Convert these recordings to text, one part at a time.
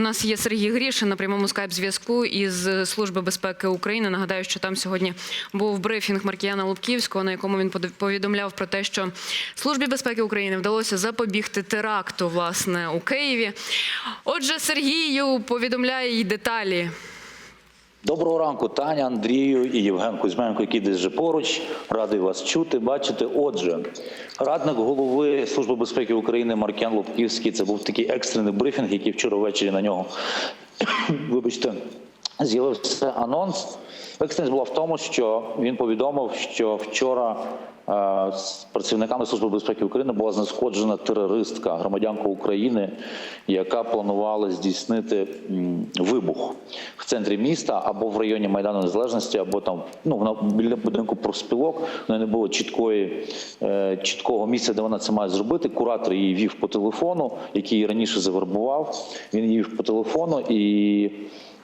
У нас є Сергій Грішин на прямому скайп зв'язку із Служби безпеки України. Нагадаю, що там сьогодні був брифінг Маркіяна Лубківського, на якому він повідомляв про те, що Службі безпеки України вдалося запобігти теракту власне у Києві. Отже, Сергію повідомляє й деталі. Доброго ранку, Таня, Андрію і Євген Кузьменко, який десь вже поруч. Радий вас чути, бачити. Отже, радник голови Служби безпеки України Маркян Лобківський. Це був такий екстрений брифінг, який вчора ввечері на нього, вибачте, з'явився анонс. Екстреність була в тому, що він повідомив, що вчора е, з працівниками Служби безпеки України була знешкоджена терористка, громадянка України, яка планувала здійснити м, вибух в центрі міста або в районі Майдану Незалежності, або там ну біля будинку профспілок. В неї не було чіткої е, чіткого місця, де вона це має зробити. Куратор її вів по телефону, який раніше завербував. Він її вів по телефону і.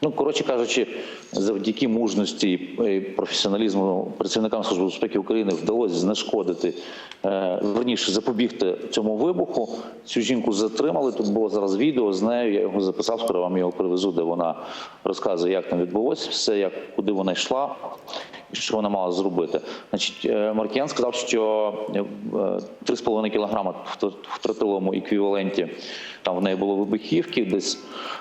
Ну, коротше кажучи, завдяки мужності і професіоналізму працівникам Служби безпеки України вдалося знешкодити, е, верніше запобігти цьому вибуху. Цю жінку затримали. Тут було зараз відео з нею. Я його записав, скоро вам його привезу, де вона розказує, як там відбулося все, як куди вона йшла що вона мала зробити. Значить, е, Маркіян сказав, що е, 3,5 кілограма в тр- тротиловому еквіваленті там в неї було вибухівки, десь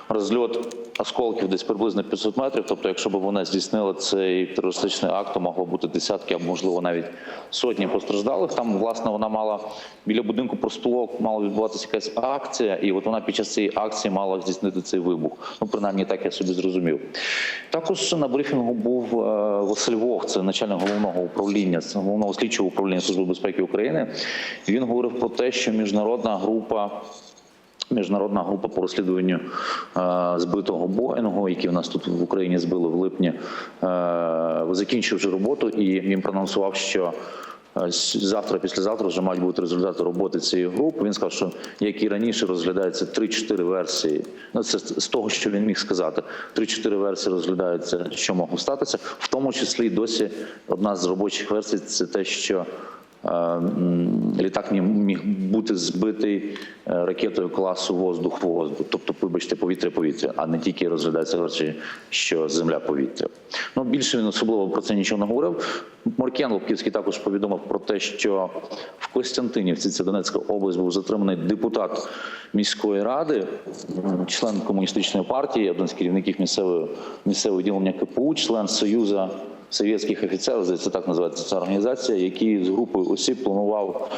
розльот осколків десь приблизно 500 метрів. Тобто, якщо б вона здійснила цей терористичний акт, то могло бути десятки, або можливо навіть сотні постраждалих. Там власне вона мала біля будинку профспілок мала відбуватися якась акція, і от вона під час цієї акції мала здійснити цей вибух. Ну принаймні так я собі зрозумів. Також на брифінгу був е, Василь Вовк, це начальник головного управління, головного слідчого управління Служби безпеки України. Він говорив про те, що міжнародна група. Міжнародна група по розслідуванню е, збитого Боїнгу, який в нас тут в Україні збили в липні, е, закінчив вже роботу, і він проанонсував, що завтра, післязавтра вже мають бути результати роботи цієї групи. Він сказав, що як і раніше розглядаються 3-4 версії. Ну це з того, що він міг сказати. 3-4 версії розглядаються, що могло статися. В тому числі досі одна з робочих версій це те, що літак міг- бути збитий е, ракетою класу воздух-воздух, тобто, вибачте, повітря-повітря, а не тільки розглядається речі, що земля-повітря. Ну більше він особливо про це нічого не говорив. Маркіян Лобківський також повідомив про те, що в Костянтинівці, це Донецька область, був затриманий депутат міської ради, член комуністичної партії, один з керівників місцевої місцевого відділення КПУ, член Союзу совєтських офіцерів, здається, так називається ця організація, який з групою осіб планував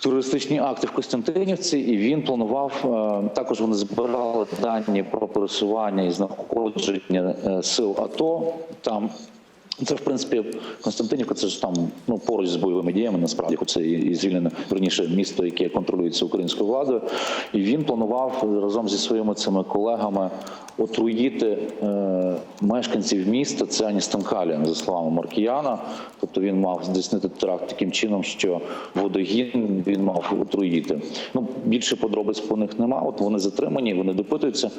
терористичні акти в Костянтинівці, і він планував е, також. Вони збирали дані про пересування і знаходження е, сил АТО там. Це в принципі Константинівка. Це ж там ну поруч з бойовими діями. Насправді, хоч це і звільнене верніше місто, яке контролюється українською владою. І він планував разом зі своїми цими колегами отруїти е, мешканців міста. Це Ані Станкаліан, за словами Маркіяна. Тобто він мав здійснити теракт таким чином, що водогін він мав отруїти. Ну більше подробиць по них нема. От вони затримані, вони допитуються.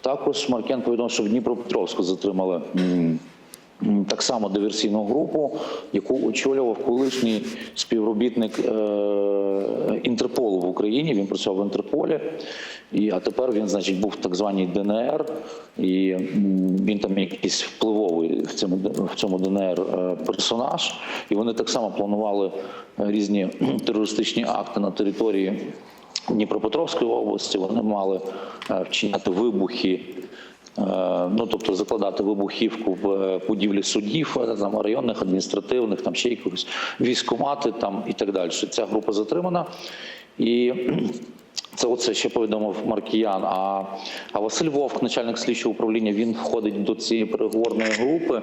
Також Маркіян повідомив, що в Дніпропетровську затримали. Так само диверсійну групу, яку очолював колишній співробітник е, Інтерполу в Україні. Він працював в Інтерполі, і а тепер він, значить, був в так званій ДНР, і він там якийсь впливовий в цьому в цьому ДНР е, персонаж. І вони так само планували е, різні терористичні акти на території Дніпропетровської області. Вони мали е, вчиняти вибухи. Е, Ну, тобто закладати вибухівку в е, будівлі судів, е, там районних, адміністративних, там ще якихось військомати там і так далі. Ця група затримана. І це оце ще повідомив Маркіян. А, а Василь Вовк, начальник слідчого управління, він входить до цієї переговорної групи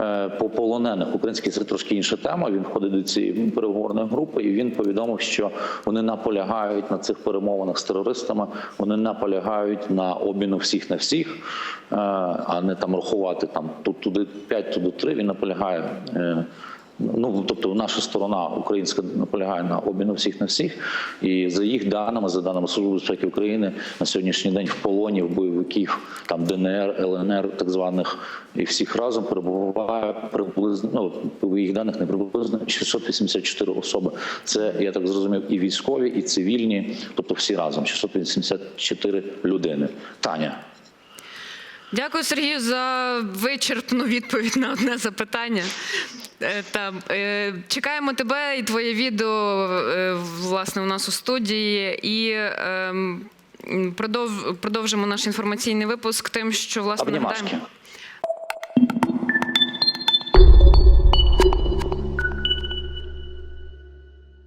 е, по полонених. Український це трошки інша тема. Він входить до цієї переговорної групи, і він повідомив, що вони наполягають на цих перемовинах з терористами. Вони наполягають на обміну всіх на всіх, е, а не там рахувати там тут туди 5, туди 3. Він наполягає. Ну, тобто, наша сторона українська наполягає на обміну всіх на всіх, і за їх даними, за даними Служби безпеки України, на сьогоднішній день в полоні в бойовиків там ДНР, ЛНР, так званих, і всіх разом перебуває приблизно ну, їх даних не приблизно 684 особи. Це я так зрозумів, і військові, і цивільні, тобто всі разом 684 людини. Таня. Дякую, Сергію, за вичерпну відповідь на одне запитання. Е, Та е, чекаємо тебе і твоє відео е, власне у нас у студії. І ем, продов, продовжимо наш інформаційний випуск тим, що власне нагадаємо.